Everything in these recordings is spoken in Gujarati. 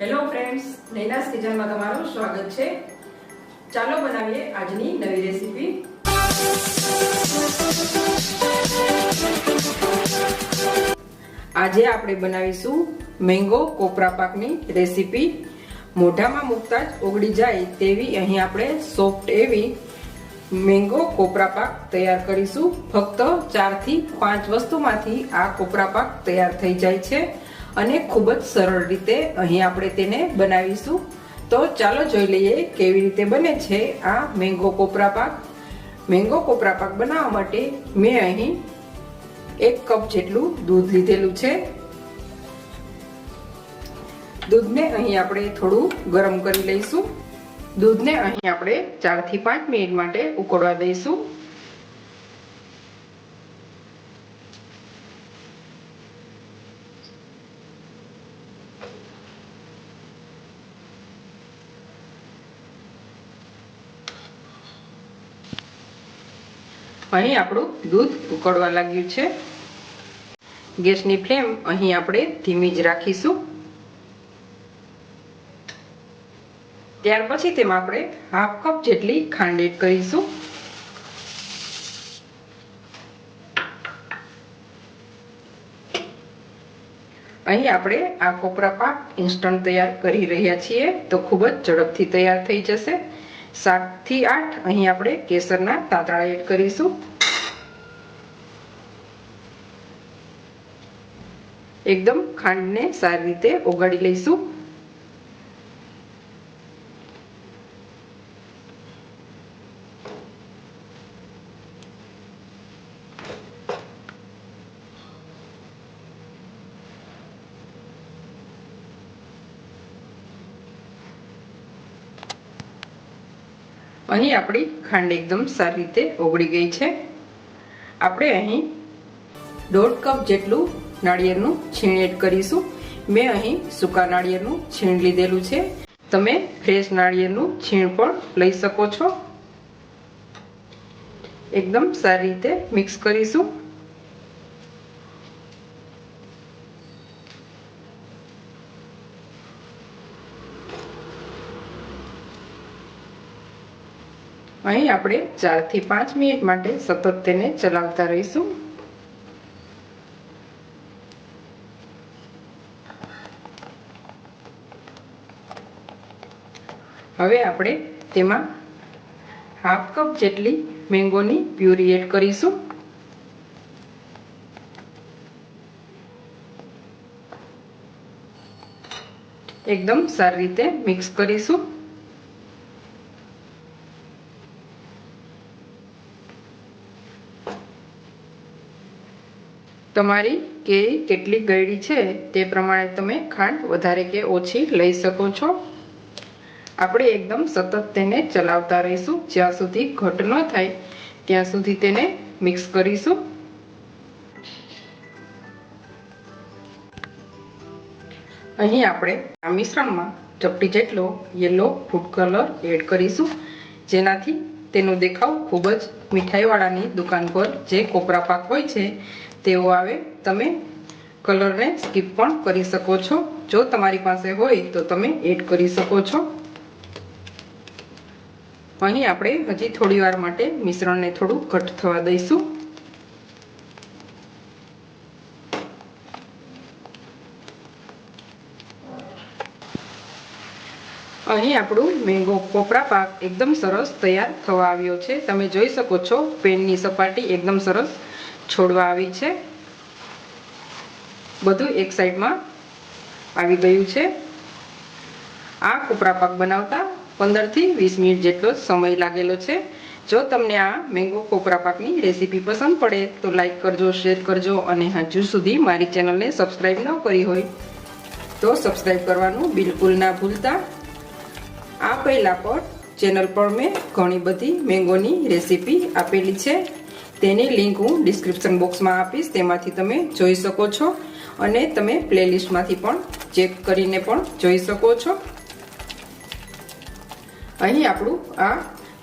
હેલો ફ્રેન્ડ્સ નૈનાસ કિચનમાં તમારું સ્વાગત છે. ચાલો બનાવીએ આજની નવી રેસીપી આજે આપણે બનાવીશું મેંગો કોપરા પાકની રેસીપી મોઢામાં મૂકતા જ ઓગળી જાય તેવી અહીં આપણે સોફ્ટ એવી મેંગો કોપરા પાક તૈયાર કરીશું. ફક્ત ચારથી પાંચ વસ્તુમાંથી આ કોપરા પાક તૈયાર થઈ જાય છે. અને ખૂબ જ સરળ રીતે અહીં આપણે તેને બનાવીશું. તો ચાલો જોઈ લઈએ કેવી રીતે બને છે આ મેંગો કોપરા પાક. મેંગો કોપરા પાક બનાવવા માટે મેં અહીં એક કપ જેટલું દૂધ લીધેલું છે. દૂધને અહીં આપણે થોડું ગરમ કરી લઈશું. દૂધને અહીં આપણે ચારથી પાંચ મિનિટ માટે ઉકળવા દઈશું. અહીં આપણું દૂધ ઉકળવા લાગ્યું છે. ગેસની ફ્લેમ અહીં આપણે ધીમી જ રાખીશું. ત્યાર પછી તેમાં આપણે હાફ કપ જેટલી ખાંડ કરીશું. અહીં આપણે આ કોપરા પાક ઇન્સ્ટન્ટ તૈયાર કરી રહ્યા છીએ તો ખૂબ જ ઝડપથી તૈયાર થઈ જશે. સાતથી આઠ. અહીં આપણે કેસરના તાંતણા એડ કરીશું. એકદમ ખાંડને સારી રીતે ઓગાળી લઈશું. અહીં આપણી ખાંડ એકદમ સારી રીતે ઓગળી ગઈ છે. આપણે અહીં દોઢ કપ જેટલું નાળિયેરનું છીણ એડ કરીશું. મેં અહીં સૂકા નાળિયેરનું છીણ લીધેલું છે. તમે ફ્રેશ નાળિયેરનું છીણ પણ લઈ શકો છો. એકદમ સારી રીતે મિક્સ કરીશું. અહીં આપણે ચારથી પાંચ મિનિટ માટે સતત તેને ચલાવતા રહીશું. હવે આપણે તેમાં હાફ કપ જેટલી મેંગોની પ્યુરી એડ કરીશું. એકદમ સારી રીતે મિક્સ કરીશું. તમારી કેરી કેટલી ગળી છે તે પ્રમાણે તમે ખાંડ વધારે કે ઓછી લઈ શકો છો. આપણે એકદમ સતત તેને ચલાવતા રહીશું. જ્યાં સુધી ઘટ ન થાય, ત્યાં સુધી તેને મિક્સ કરીશું. અહીં આપણે આ મિશ્રણમાં ચપટી જેટલો યલો ફૂડ કલર એડ કરીશું. જેનાથી તેનો દેખાવ ખૂબ જ મીઠાઈવાળાની દુકાન પર જે કોપરા પાક હોય છે તેવો આવે, તમે કલરને સ્કીપ પણ કરી શકો છો. જો તમારી પાસે હોય તો તમે એડ કરી શકો છો. અહીં આપણે હજી થોડી વાર માટે મિશ્રણને થોડું ઘટ થવા દઈશું. અહીં આપણું મેંગો કોપરા પાક એકદમ સરસ તૈયાર થવા આવ્યો છે. તમે જોઈ શકો છો, પેનની સપાટી એકદમ સરસ છોડવા આવી છે. બધું એક સાઈડમાં આવી ગયું છે. આ કોપરા પાક બનાવતા પંદરથી વીસ મિનિટ જેટલો સમય લાગેલો છે. જો તમને આ મેંગો કોપરા પાકની રેસીપી પસંદ પડે તો લાઈક કરજો, શેર કરજો અને હજુ સુધી મારી ચેનલને સબસ્ક્રાઈબ ન કરી હોય તો સબસ્ક્રાઈબ કરવાનું બિલકુલ ના ભૂલતા. આ પહેલાં પર ચેનલ પર મેં ઘણી બધી મેંગોની રેસીપી આપેલી છે. તેની લિંક હું ડિસ્ક્રિપ્શન બોક્સમાં આપીશ. તેમાંથી તમે જોઈ શકો છો. અને તમે પ્લેલિસ્ટમાંથી પણ ચેક કરીને પણ જોઈ શકો છો. અહીં આપણું આ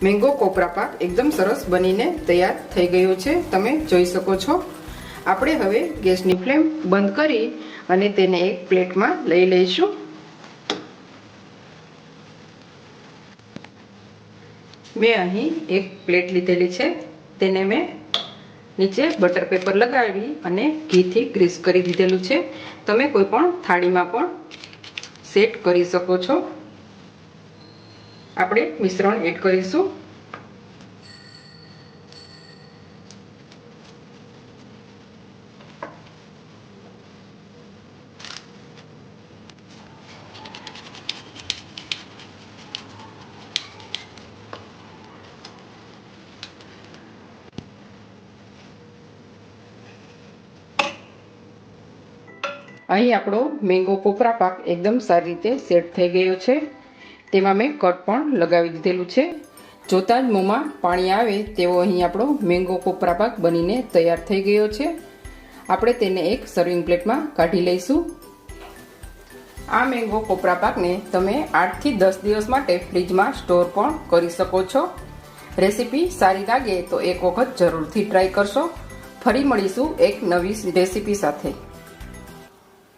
મેંગો કોપરા પાક એકદમ સરસ બનીને તૈયાર થઈ ગયો છે. તમે જોઈ શકો છો. આપણે હવે ગેસની ફ્લેમ બંધ કરી અને તેને એક પ્લેટમાં લઈ લઈશું. મેં અહીં એક પ્લેટ લીધેલી છે. તેને મેં નીચે બટર પેપર લગાવી અને ઘીથી ગ્રીસ કરી દીધેલું છે. તમે કોઈ પણ થાળીમાં પણ સેટ કરી શકો છો. આપણે મિશ્રણ એડ કરીશું. અહીં આપણો મેંગો કોપરા પાક એકદમ સારી રીતે સેટ થઈ ગયો છે. તેમાં મેં કટ પણ લગાવી દીધેલું છે. જોતાં જ મોંમાં પાણી આવે તેવો અહીં આપણો મેંગો કોપરા પાક બનીને તૈયાર થઈ ગયો છે. આપણે તેને એક સર્વિંગ પ્લેટમાં કાઢી લઈશું. આ મેંગો કોપરા પાકને તમે આઠથી દસ દિવસ માટે ફ્રીજમાં સ્ટોર પણ કરી શકો છો. રેસીપી સારી લાગે તો એક વખત જરૂરથી ટ્રાય કરશો. ફરી મળીશું એક નવી રેસીપી સાથે.